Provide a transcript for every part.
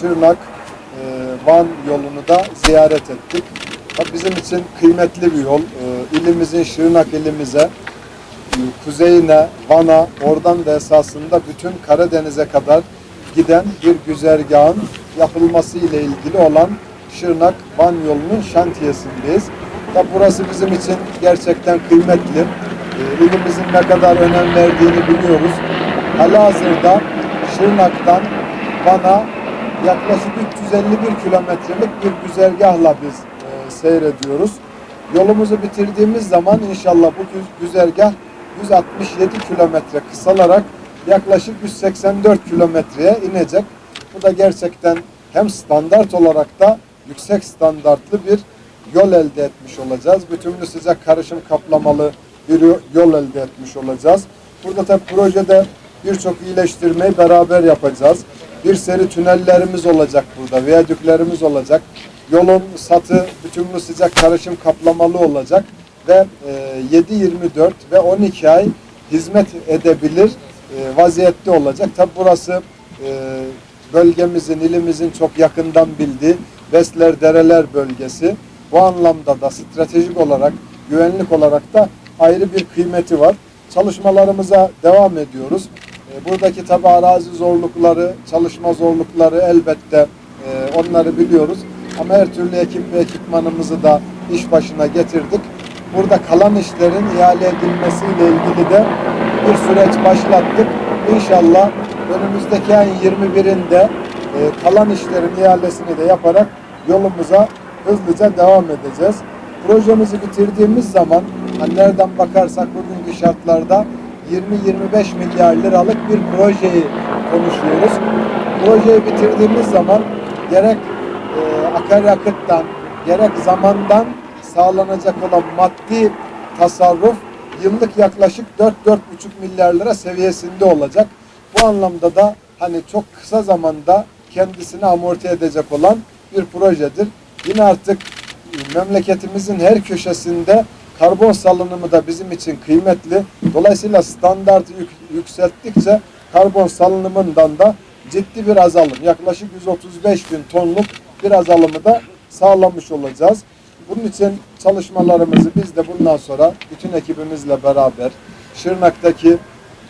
Şırnak, e, Van yolunu da ziyaret ettik. Bizim için kıymetli bir yol. E, ilimizin Şırnak ilimize, e, kuzeyine, Van'a, oradan da esasında bütün Karadeniz'e kadar giden bir güzergahın yapılması ile ilgili olan Şırnak-Van yolunun şantiyesindeyiz. Tabii burası bizim için gerçekten kıymetli. E, ilimizin ne kadar önem verdiğini biliyoruz. Halihazırda Şırnak'tan Van'a yaklaşık 351 kilometrelik bir güzergahla biz e, seyrediyoruz. Yolumuzu bitirdiğimiz zaman inşallah bu güz- güzergah 167 kilometre kısalarak yaklaşık 184 kilometreye inecek. Bu da gerçekten hem standart olarak da yüksek standartlı bir yol elde etmiş olacağız. Bütünlü sıcak karışım kaplamalı bir yo- yol elde etmiş olacağız. Burada tabi projede birçok iyileştirmeyi beraber yapacağız. Bir seri tünellerimiz olacak burada, viyadüklerimiz olacak. Yolun satı bütünlü sıcak karışım kaplamalı olacak ve e, 7-24 ve 12 ay hizmet edebilir e, vaziyette olacak. Tabi burası e, bölgemizin, ilimizin çok yakından bildiği Vesler Dereler bölgesi. Bu anlamda da stratejik olarak, güvenlik olarak da ayrı bir kıymeti var. Çalışmalarımıza devam ediyoruz. E, Buradaki tabi arazi zorlukları, çalışma zorlukları elbette e, onları biliyoruz. Ama her türlü ekip ve ekipmanımızı da iş başına getirdik. Burada kalan işlerin ihale edilmesiyle ilgili de bir süreç başlattık. İnşallah önümüzdeki ayın 21'inde e, kalan işlerin ihalesini de yaparak yolumuza hızlıca devam edeceğiz. Projemizi bitirdiğimiz zaman hani nereden bakarsak bugünkü şartlarda 20-25 milyar liralık bir projeyi konuşuyoruz. Projeyi bitirdiğimiz zaman gerek e, akaryakıttan gerek zamandan sağlanacak olan maddi tasarruf yıllık yaklaşık 4-4,5 milyar lira seviyesinde olacak. Bu anlamda da hani çok kısa zamanda kendisini amorti edecek olan bir projedir. Yine artık memleketimizin her köşesinde karbon salınımı da bizim için kıymetli. Dolayısıyla standartı yük- yükselttikçe karbon salınımından da ciddi bir azalım, yaklaşık 135 bin tonluk bir azalımı da sağlamış olacağız. Bunun için çalışmalarımızı biz de bundan sonra bütün ekibimizle beraber Şırnak'taki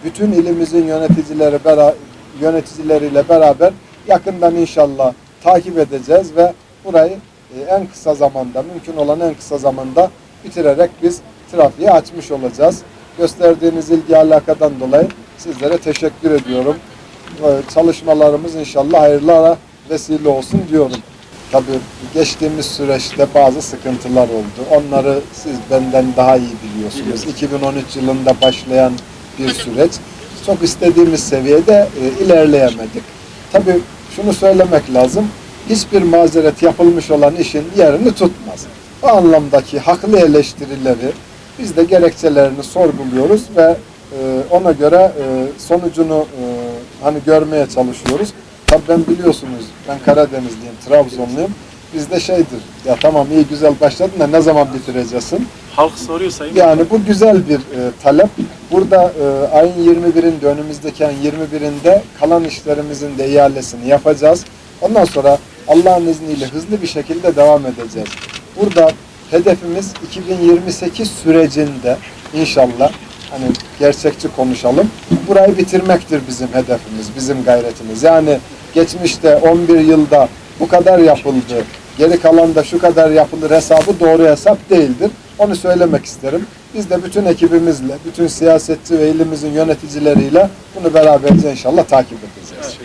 bütün ilimizin yöneticileri bera- yöneticileriyle beraber yakından inşallah takip edeceğiz ve burayı e, en kısa zamanda, mümkün olan en kısa zamanda bitirerek biz trafiği açmış olacağız. Gösterdiğiniz ilgi alakadan dolayı sizlere teşekkür ediyorum. E, Çalışmalarımız inşallah hayırlara vesile olsun diyorum. Tabii geçtiğimiz süreçte bazı sıkıntılar oldu. Onları siz benden daha iyi biliyorsunuz. 2013 yılında başlayan bir süreç. Çok istediğimiz seviyede e, ilerleyemedik. Tabii şunu söylemek lazım. Hiçbir mazeret yapılmış olan işin yerini tutmaz. O anlamdaki haklı eleştirileri biz de gerekçelerini sorguluyoruz ve e, ona göre e, sonucunu e, hani görmeye çalışıyoruz. Tabii ben biliyorsunuz ben Karadenizliyim, Trabzonluyum. Bizde şeydir ya tamam iyi güzel başladın da ne zaman bitireceksin? Halk soruyor sayın. Yani bu güzel bir e, talep. Burada e, ayın 21'inde önümüzdeki ayın 21'inde kalan işlerimizin de ihalesini yapacağız. Ondan sonra Allah'ın izniyle hızlı bir şekilde devam edeceğiz. Burada hedefimiz 2028 sürecinde inşallah hani gerçekçi konuşalım. Burayı bitirmektir bizim hedefimiz, bizim gayretimiz. Yani geçmişte 11 yılda bu kadar yapıldı, geri kalan da şu kadar yapılır hesabı doğru hesap değildir. Onu söylemek isterim. Biz de bütün ekibimizle, bütün siyasetçi ve ilimizin yöneticileriyle bunu beraberce inşallah takip edeceğiz.